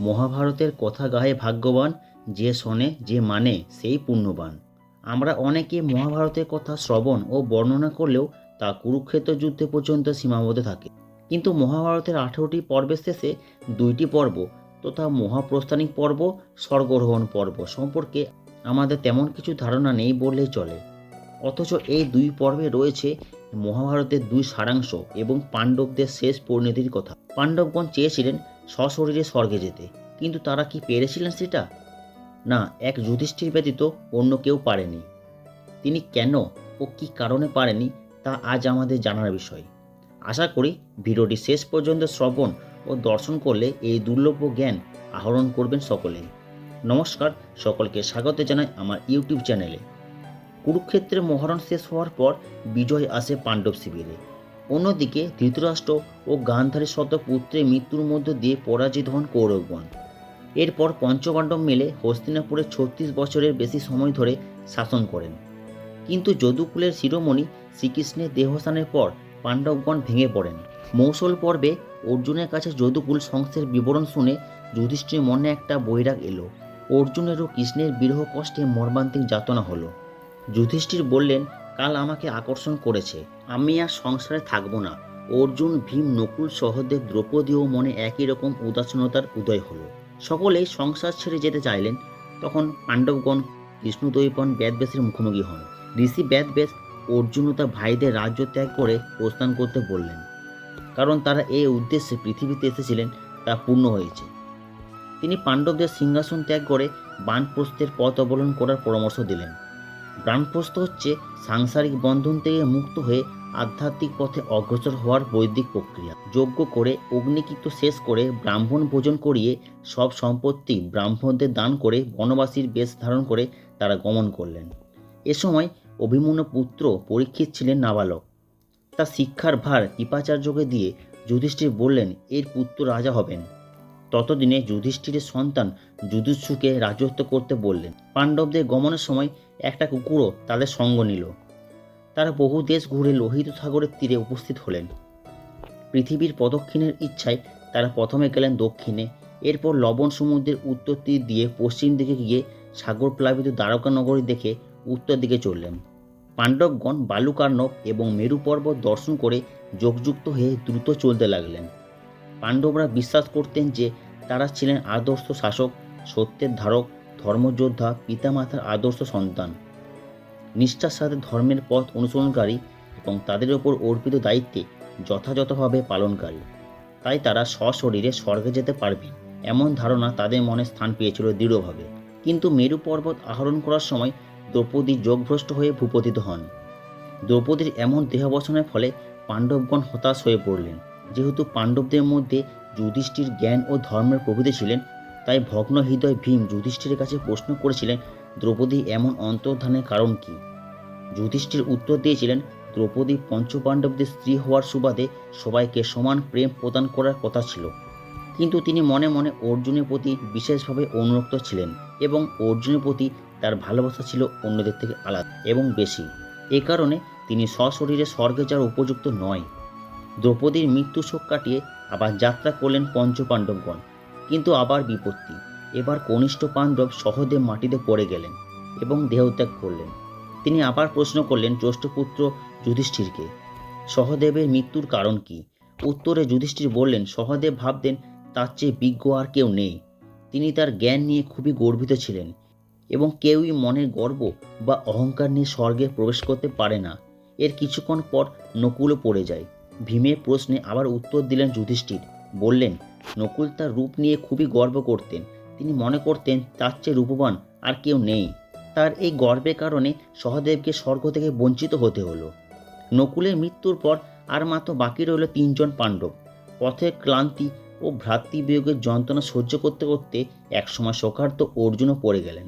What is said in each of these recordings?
মহাভারতের কথা গায়ে ভাগ্যবান, যে শোনে, যে মানে সেই পুণ্যবান। আমরা অনেকে মহাভারতের কথা শ্রবণ ও বর্ণনা করলেও তা কুরুক্ষেত্র যুদ্ধে পর্যন্ত সীমাবদ্ধ থাকে। কিন্তু মহাভারতের আঠেরোটি পর্বের শেষে দুইটি পর্ব, তথা মহাপ্রস্থানিক পর্ব, স্বর্গরোহণ পর্ব সম্পর্কে আমাদের তেমন কিছু ধারণা নেই বললেই চলে। অথচ এই দুই পর্বে রয়েছে মহাভারতের দুই সারাংশ এবং পাণ্ডবদের শেষ পরিণতির কথা। পাণ্ডবগণ চেয়েছিলেন সশরীরে স্বর্গে যেতে। কিন্তু তারা কি পেরেছিলেন সেটা? না, এক যুধিষ্ঠির ব্যতীত অন্য কেউ পারেনি। তিনি কেন ও কী কারণে পারেনি, তা আজ আমাদের জানার বিষয়। আশা করি ভিডিওটি শেষ পর্যন্ত শ্রবণ ও দর্শন করলে এই দুর্লভ জ্ঞান আহরণ করবেন সকলেই নমস্কার, সকলকে স্বাগত জানাই আমার ইউটিউব চ্যানেলে। কুরুক্ষেত্রের মহরণ শেষ হওয়ার পর বিজয় আসে পাণ্ডব শিবিরে। অন্যদিকে ধৃতরাষ্ট্র ও গান্ধারী শত পুত্রের মৃত্যুর মধ্য দিয়ে পরাজিত হন কৌরবগণ। এরপর পঞ্চপাণ্ডব মেলে হস্তিনাপুরে ছত্রিশ বছরের বেশি সময় ধরে শাসন করেন। কিন্তু যদুকুলের শিরোমণি শ্রীকৃষ্ণের দেহস্থানের পর পাণ্ডবগণ ভেঙে পড়েন। মৌসল পর্বে অর্জুনের কাছে যদুকুল সংস্থের বিবরণ শুনে যুধিষ্ঠির মনে একটা বৈরাগ এলো। অর্জুনের ও কৃষ্ণের বিরহ কষ্টে মর্মান্তিক যাতনা হলো। যুধিষ্ঠির বললেন কাল আমাকে আকর্ষণ করেছে। আমি আর সংসারে থাকব না। অর্জুন, ভীম, নকুল সহদেব, দ্রৌপদীও মনে একই রকম উদাসীনতার উদয় হলো। সকলেই সংসার ছেড়ে যেতে চাইলেন, তখন পাণ্ডবগণ কৃষ্ণদৈপন ব্যাদব্যাসের মুখোমুখি হন। ঋষি ব্যাদব্যাস অর্জুন ও তার ভাইদের রাজ্য ত্যাগ করে প্রস্থান করতে বললেন, কারণ তারা এই উদ্দেশ্যে পৃথিবীতে এসেছিলেন, তা পূর্ণ হয়েছে। তিনি পাণ্ডবদের সিংহাসন ত্যাগ করে বানপ্রস্থের পথ অবলম্বন করার পরামর্শ দিলেন। প্রাণপ্রস্থ হচ্ছে সাংসারিক বন্ধন থেকে মুক্ত হয়ে আধ্যাত্মিক পথে অগ্রসর হওয়ার বৈদিক প্রক্রিয়া। যজ্ঞ করে অগ্নিকৃত শেষ করে, ব্রাহ্মণ ভোজন করিয়ে, সব সম্পত্তি ব্রাহ্মণদের দান করে, বনবাসীর বেশ ধারণ করে তারা গমন করলেন। এ সময় অভিমন্যু পুত্র পরীক্ষিত ছিলেন নাবালক। তার শিক্ষার ভার কৃপাচার্যকে দিয়ে যুধিষ্ঠির বললেন, এর পুত্র রাজা হবেন। ততদিনে যুধিষ্ঠিরের সন্তান যুধিষ্ঠুকে রাজত্ব করতে বললেন। পাণ্ডবদের গমনের সময় একটা কুকুরও তাদের সঙ্গ নিল। তারা বহু দেশ ঘুরে লোহিত সাগরের তীরে উপস্থিত হলেন। পৃথিবীর প্রদক্ষিণের ইচ্ছায় তারা প্রথমে গেলেন দক্ষিণে, এরপর লবণ সমুদ্রের উত্তর তীর দিয়ে পশ্চিম দিকে গিয়ে সাগর প্লাবিত দ্বারকা নগরী দেখে উত্তর দিকে চললেন। পাণ্ডবগণ বালুকার্ণব এবং মেরু পর্বত দর্শন করে যোগযুক্ত হয়ে দ্রুত চলতে লাগলেন। পাণ্ডবরা বিশ্বাস করতেন যে তারা ছিলেন আদর্শ শাসক, সত্যের ধারক ধর্মযোদ্ধা পিতামাতার আদর্শ সন্তান। নিষ্ঠার সাথে ধর্মের পথ অনুসরণকারী এবং তাদের ওপর অর্পিত দায়িত্বে যথাযথভাবে পালনকারী। তাই তারা সশরীরে স্বর্গে যেতে পারবে, এমন ধারণা তাদের মনে স্থান পেয়েছিল দৃঢ়ভাবে। কিন্তু মেরু পর্বত আহরণ করার সময় দ্রৌপদী যোগভ্রষ্ট হয়ে ভূপতিত হন। দ্রৌপদীর এমন দেহাবসানের ফলে পাণ্ডবগণ হতাশ হয়ে পড়লেন। যেহেতু পাণ্ডবদের মধ্যে যুধিষ্ঠির জ্ঞান ও ধর্মের প্রভৃতি ছিলেন তাই ভগ্ন হৃদয় ভীম যুধিষ্ঠিরের কাছে প্রশ্ন করেছিলেন, দ্রৌপদী, এমন অন্তর্ধানের কারণ কি? যুধিষ্ঠির উত্তর দিয়েছিলেন, দ্রৌপদী পঞ্চপাণ্ডবদের স্ত্রী হওয়ার সুবাদে সবাইকে সমান প্রেম প্রদান করার কথা ছিল। কিন্তু তিনি মনে মনে অর্জুনের প্রতি বিশেষভাবে অনুরক্ত ছিলেন এবং অর্জুনের প্রতি তার ভালোবাসা ছিল অন্যদের থেকে আলাদা এবং বেশি। এ কারণে তিনি সশরীরে স্বর্গে যাওয়ার উপযুক্ত নয়। দ্রৌপদীর মৃত্যু শোক কাটিয়ে আবার যাত্রা করলেন পঞ্চপাণ্ডবগণ। কিন্তু আবার বিপত্তি। এবার কনিষ্ঠ পাণ্ডব সহদেব মাটিতে পড়ে গেলেন এবং দেহত্যাগ করলেন। তিনি আবার প্রশ্ন করলেন, জ্যৈষ্ঠপুত্র যুধিষ্ঠিরকে, সহদেবের মৃত্যুর কারণ কি? উত্তরে যুধিষ্ঠির বললেন, সহদেব ভাবতেন তার চেয়ে বিজ্ঞ আর কেউ নেই। তিনি তার জ্ঞান নিয়ে খুবই গর্বিত ছিলেন এবং কেউই মনের গর্ব বা অহংকার নিয়ে স্বর্গে প্রবেশ করতে পারে না। এর কিছুক্ষণ পর নকুলও পড়ে যায়। ভীমের প্রশ্নে আবার উত্তর দিলেন যুধিষ্ঠির, বললেন নকুল তার রূপ নিয়ে খুবই গর্ব করতেন। তিনি মনে করতেন, তার চেয়ে রূপবান আর কেউ নেই। তার এই গর্বের কারণে সহদেবকে স্বর্গ থেকে বঞ্চিত হতে হলো। নকুলের মৃত্যুর পর আর মাত্র বাকি রইল তিনজন পাণ্ডব। পথের ক্লান্তি ও ভ্রাতৃবিয়োগের যন্ত্রণা সহ্য করতে করতে একসময় শোকার্ত অর্জুনও পড়ে গেলেন।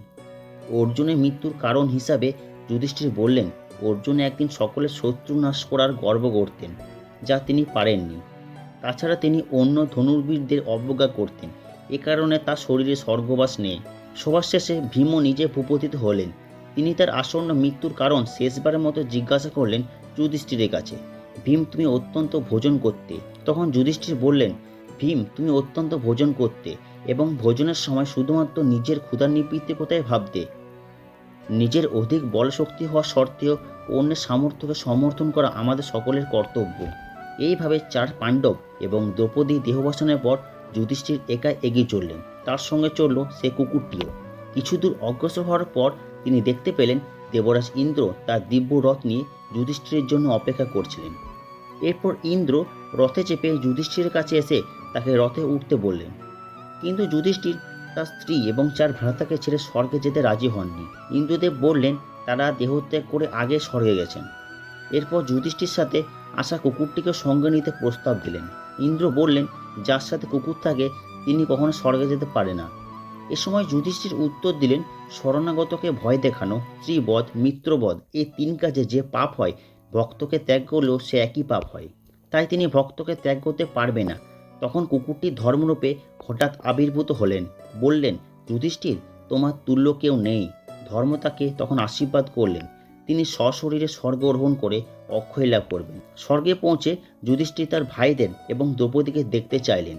অর্জুনের মৃত্যুর কারণ হিসাবে যুধিষ্ঠির বললেন, অর্জুন একদিন সকলের শত্রু নাশ করার গর্ব করতেন, যা তিনি পারেননি। তাছাড়া তিনি অন্য ধনুর্বীরদের অবজ্ঞা করতেন। এ কারণে তার শরীরে স্বর্গবাস নেই। সবার শেষে ভীমও নিজে ভূপতিত হলেন। তিনি তার আসন্ন মৃত্যুর কারণ শেষবারের মতো জিজ্ঞাসা করলেন যুধিষ্ঠিরের কাছে, ভীম, তুমি অত্যন্ত ভোজন করতে। তখন যুধিষ্ঠির বললেন, ভীম, তুমি অত্যন্ত ভোজন করতে এবং ভোজনের সময় শুধুমাত্র নিজের ক্ষুধার নিবৃত্তির কথাই ভাবতে? নিজের অধিক বলশক্তি হওয়া সত্ত্বেও অন্যের সামর্থ্যকে সমর্থন করা আমাদের সকলের কর্তব্য। এইভাবে চার পাণ্ডব এবং দ্রৌপদী দেহবসানের পর যুধিষ্ঠির একা এগিয়ে চললেন। তার সঙ্গে চলল সে কুকুরটিও। কিছু দূর অগ্রসর হওয়ার পর তিনি দেখতে পেলেন দেবরাজ ইন্দ্র তার দিব্য রথ নিয়ে যুধিষ্ঠিরের জন্য অপেক্ষা করছিলেন। এরপর ইন্দ্র রথে চেপে যুধিষ্ঠিরের কাছে এসে তাকে রথে উঠতে বললেন, কিন্তু যুধিষ্ঠির, তার স্ত্রী এবং চার ভ্রাতাকে ছেড়ে স্বর্গে যেতে রাজি হননি। ইন্দ্রদেব বললেন, তারা দেহত্যাগ করে আগে স্বর্গে গেছেন। এরপর যুধিষ্ঠির সাথে আসা কুকুরটিকে সঙ্গে নিতে প্রস্তাব দিলেন। ইন্দ্র বললেন, যার সাথে কুকুর থাকে, তিনি কখনো স্বর্গে যেতে পারে না। এ সময় যুধিষ্ঠির উত্তর দিলেন, শরণাগতকে ভয় দেখানো, স্ত্রীবধ, মিত্রবধ এই তিন কাজে যে পাপ হয়, ভক্তকে ত্যাগ করলেও সে একই পাপ হয়। তাই তিনি ভক্তকে ত্যাগ করতে পারবে না। তখন কুকুরটি ধর্মরূপে হঠাৎ আবির্ভূত হলেন। বললেন, যুধিষ্ঠির, তোমার তুল্য কেউ নেই। ধর্ম তাকে তখন আশীর্বাদ করলেন। তিনি সশরীরে স্বর্গ স্বর্গরোহণ করে অক্ষয় লাভ করবেন। স্বর্গে পৌঁছে যুধিষ্ঠির তার ভাইদের এবং দ্রৌপদীকে দেখতে চাইলেন।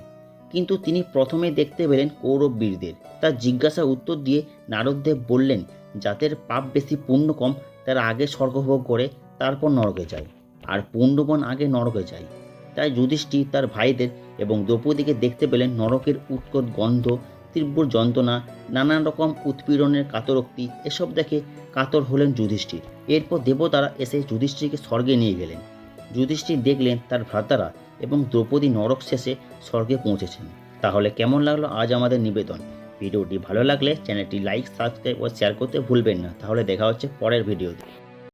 কিন্তু তিনি প্রথমে দেখতে পেলেন কৌরব বীরদের তার জিজ্ঞাসা উত্তর দিয়ে নারদদেব বললেন, যাদের পাপ বেশি পুণ্য কম, তারা আগে স্বর্গভোগ করে তারপর নরকে যায়, আর পুণ্যবন আগে নরকে যায়। তাই যুধিষ্ঠির তার ভাইদের এবং দ্রৌপদীকে দেখতে পেলেন নরকের উৎকট গন্ধ তীব্র যন্ত্রণা, নানান রকম উৎপীড়নের কাতরোক্তি, এসব দেখে কাতর হলেন যুধিষ্ঠির। এরপর দেবতারা এসে যুধিষ্ঠিরকে স্বর্গে নিয়ে গেলেন। যুধিষ্ঠির দেখলেন তার ভ্রাতারা এবং দ্রৌপদী নরক শেষে স্বর্গে পৌঁছেছেন। তাহলে কেমন লাগল আজ আমাদের নিবেদন? ভিডিওটি ভালো লাগলে চ্যানেলটি লাইক, সাবস্ক্রাইব ও শেয়ার করতে ভুলবেন না। তাহলে দেখা হচ্ছে পরের ভিডিওতে।